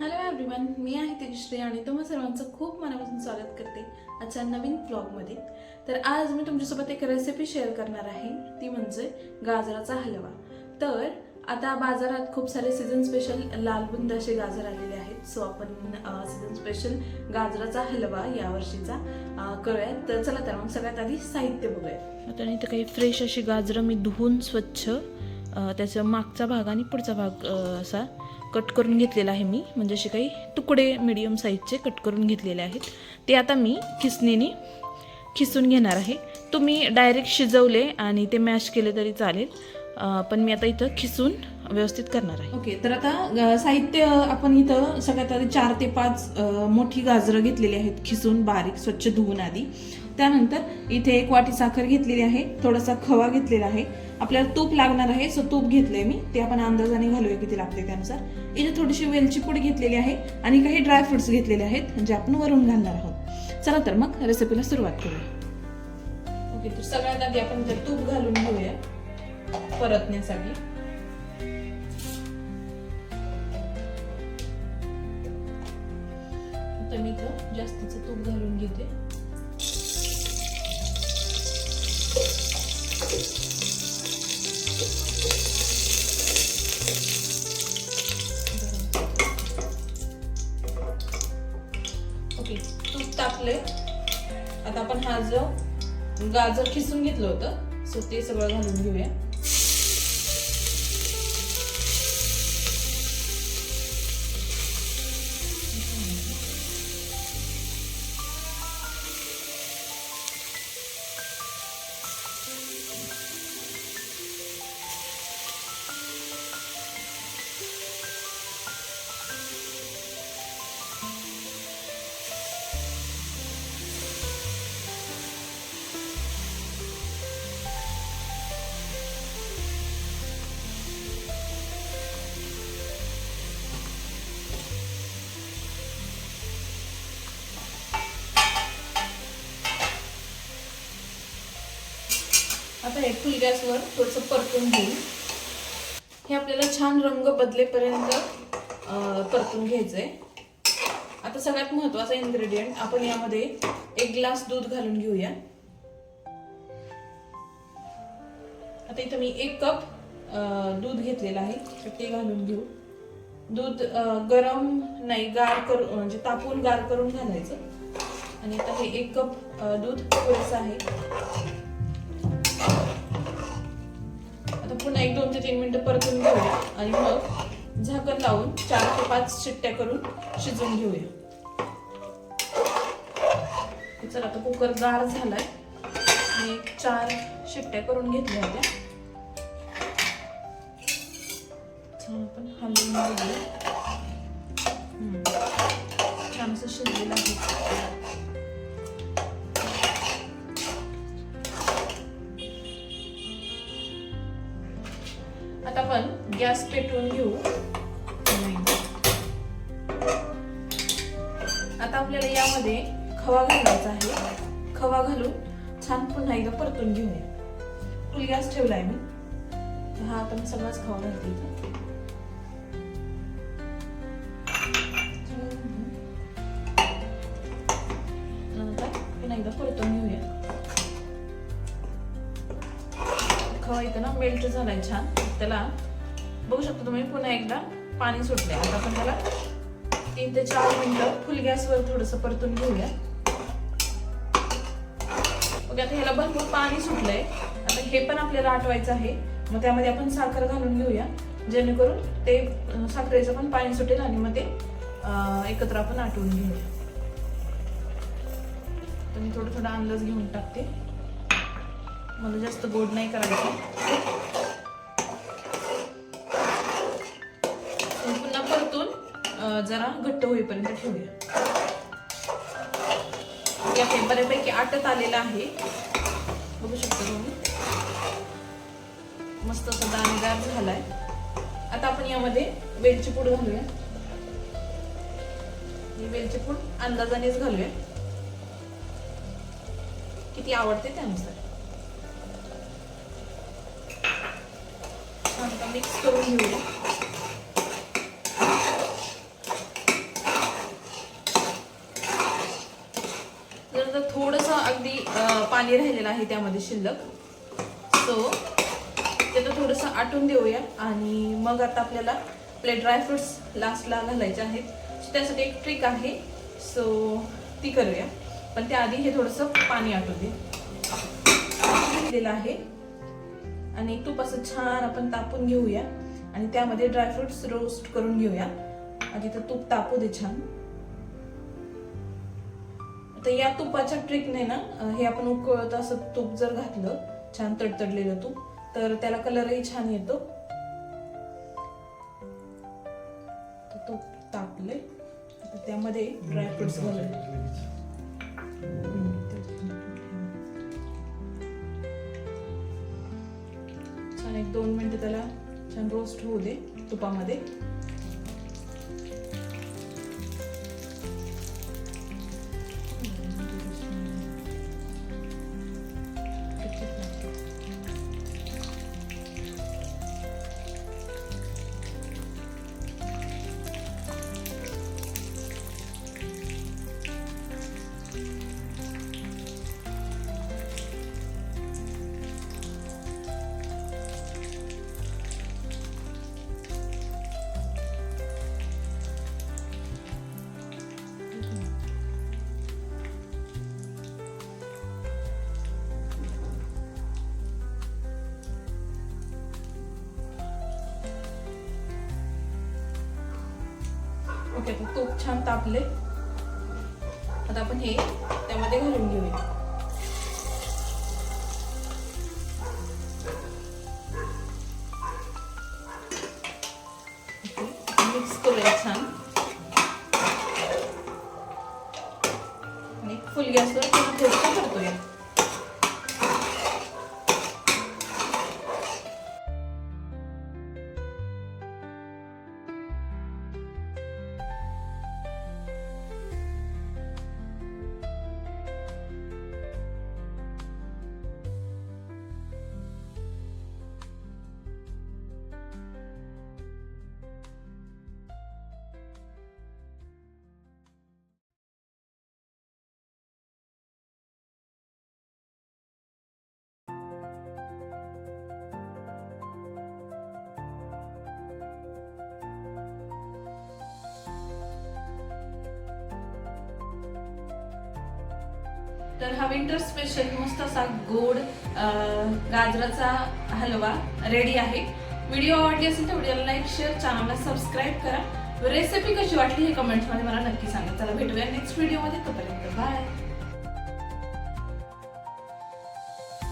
Hello everyone मी आहे तेजश्री आणि तुम्हा सर्वांचं खूप मनापासून स्वागत करते आजच्या नवीन ब्लॉगमध्ये तर आज मी तुमच्यासोबत एक रेसिपी शेअर करणार आहे ती म्हणजे गाजराचा हलवा. तर आता बाजारात खूप सारे सीझन स्पेशल लालबुंद असे गाजर आलेले आहेत. सो आपण सीझन स्पेशल गाजराचा हलवा यावर्षीचा करूयात. तर चला तर मग सगळ्यात आधी साहित्य बघूयात. आता इथं काही फ्रेश अशी गाजरं मी धुवून स्वच्छ त्याचं त्याचा मागचा भाग आणि पुढचा भाग असा कट करून घेतलेला आहे मी. म्हणजे असे काही तुकडे मिडियम साईजचे कट करून घेतलेले आहेत. ते आता मी खिसणीने खिसून घेणार आहे. तुम्ही डायरेक्ट शिजवले आणि ते मॅश केले तरी चालेल. पण मी आता इथं खिसून व्यवस्थित करणार आहे. ओके तर आता साहित्य आपण इथं सगळ्यात आधी चार ते पाच मोठी गाजरं घेतलेली आहेत खिसून बारीक स्वच्छ धुवून आधी. त्यानंतर इथे एक वाटी साखर घेतलेली आहे. थोडासा खवा घेतलेला आहे. आपल्याला तूप लागणार आहे सो तूप घेतलंय मी. ते आपण अंदाजाने घालूया किती लागते त्यानुसार. इथे थोडीशी वेलची पूड घेतलेली आहे आणि काही ड्रायफ्रुट्स घेतलेले आहेत जे आपण वरून घालणार आहोत. चला तर मग रेसिपीला सुरुवात करूया. ओके तर सगळ्यात आधी आपण इथे तूप घालून घेऊया परतण्यासाठी. तर मी इथं जास्तीचं तूप घालून घेते. टाकले. आता आपण हा जो गाजर खिसून घेतलं होतं सो ते सगळं घालून घेऊया. आता हे फुल गॅसवर थोडंसं परतून घेऊ. हे आपल्याला छान रंग बदलेपर्यंत परतून घ्यायचं आहे आता सगळ्यात महत्त्वाचा इन्ग्रेडियंट आपण यामध्ये एक ग्लास दूध घालून घेऊया. आता इथं मी एक कप दूध घेतलेलं आहे ते घालून घेऊ. दूध गरम नाही गार करून म्हणजे तापून गार करून घालायचं. आणि आता हे एक कप दूध पुरेसं आहे. आता पुन्हा एक दोन ते तीन मिनिटं परतून घेऊया. आणि मग झाकण लावून चार ते पाच शिट्ट्या करून शिजवून घेऊया. चला आता कुकर गार झालाय. मी चार शिट्ट्या करून घेतल्या होत्या. आपण हलवून घेऊया. आता आपण गॅस पेटवून घेऊ. आता आपल्याला यामध्ये खवा घालायचा आहे. खवा घालून छान पुन्हा एकदा परतून घेऊया फुल गॅस ठेवलाय मी. हा आता मी सगळाच खवा घालते नंतर पुन्हा एकदा परतून खवा इथं ना मेल्ट झालाय छान. त्याला बघू शकता तुम्ही पुन्हा एकदा पाणी सुटले आता आपण त्याला तीन ते चार मिनिटं फुल गॅसवर थोडस परतून घेऊया. ओके आता ह्याला भरपूर पाणी सुटलंय. आता हे पण आपल्याला आटवायचं आहे. मग त्यामध्ये आपण साखर घालून घेऊया. जेणेकरून ते साखरेचं पण पाणी सुटेल आणि मग ते एकत्र आपण आटवून घेऊया. तर मी थोडं थोडा अंदाज घेऊन टाकते. मला जास्त गोड नाही करायचं. पुन्हा परतून जरा घट्ट होईपर्यंत ठेवूया. या हे बऱ्यापैकी आटत आलेलं आहे. बघू शकता तुम्ही. मस्त असा दाणेदार झालाय. आता आपण यामध्ये वेलची पूड घालूया. वेलची पूड अंदाजानेच घालूया. किती आवडते त्यानुसार. मिक्स करून घेऊया तर थोडंसं अगदी पाणी राहिलेलं आहे त्यामध्ये शिल्लक. सो त्याला थोडंसं आटून देऊया. आणि मग आता आपल्याला आपले ड्रायफ्रुट्स लास्टला घालायचे आहेत. सो त्यासाठी एक ट्रिक आहे. सो ती करूया. पण त्याआधी हे थोडंसं पाणी आटून दे. दिलं आहे. आणि तूप असं छान आपण तापून घेऊया. आणि त्यामध्ये ड्रायफ्रुट्स रोस्ट करून घेऊया. आधी तर तूप तापू दे छान. तर या तुपाच्या ट्रिकने ना हे आपण उकळत असं तूप जर घातलं छान तडतडलेलं तूप तर त्याला कलरही छान येतो. तूप तापले त्यामध्ये ड्रायफ्रुट्स घालूया. एक दोन मिनिटं त्याला छान रोस्ट होऊ दे तुपामध्ये ओके तूप छान तापले. आता आपण हे त्यामध्ये घालून घेऊया. मिक्स करूया छान. तर हा विंटर स्पेशल मस्त असा गोड गाजराचा हलवा रेडी आहे. व्हिडिओ आवडली असेल तर व्हिडिओला लाईक शेअर चॅनलला सबस्क्राईब करा. रेसिपी कशी वाटली हे कमेंट्समध्ये मला नक्की सांगा. चला भेटूया नेक्स्ट व्हिडिओमध्ये तोपर्यंत बाय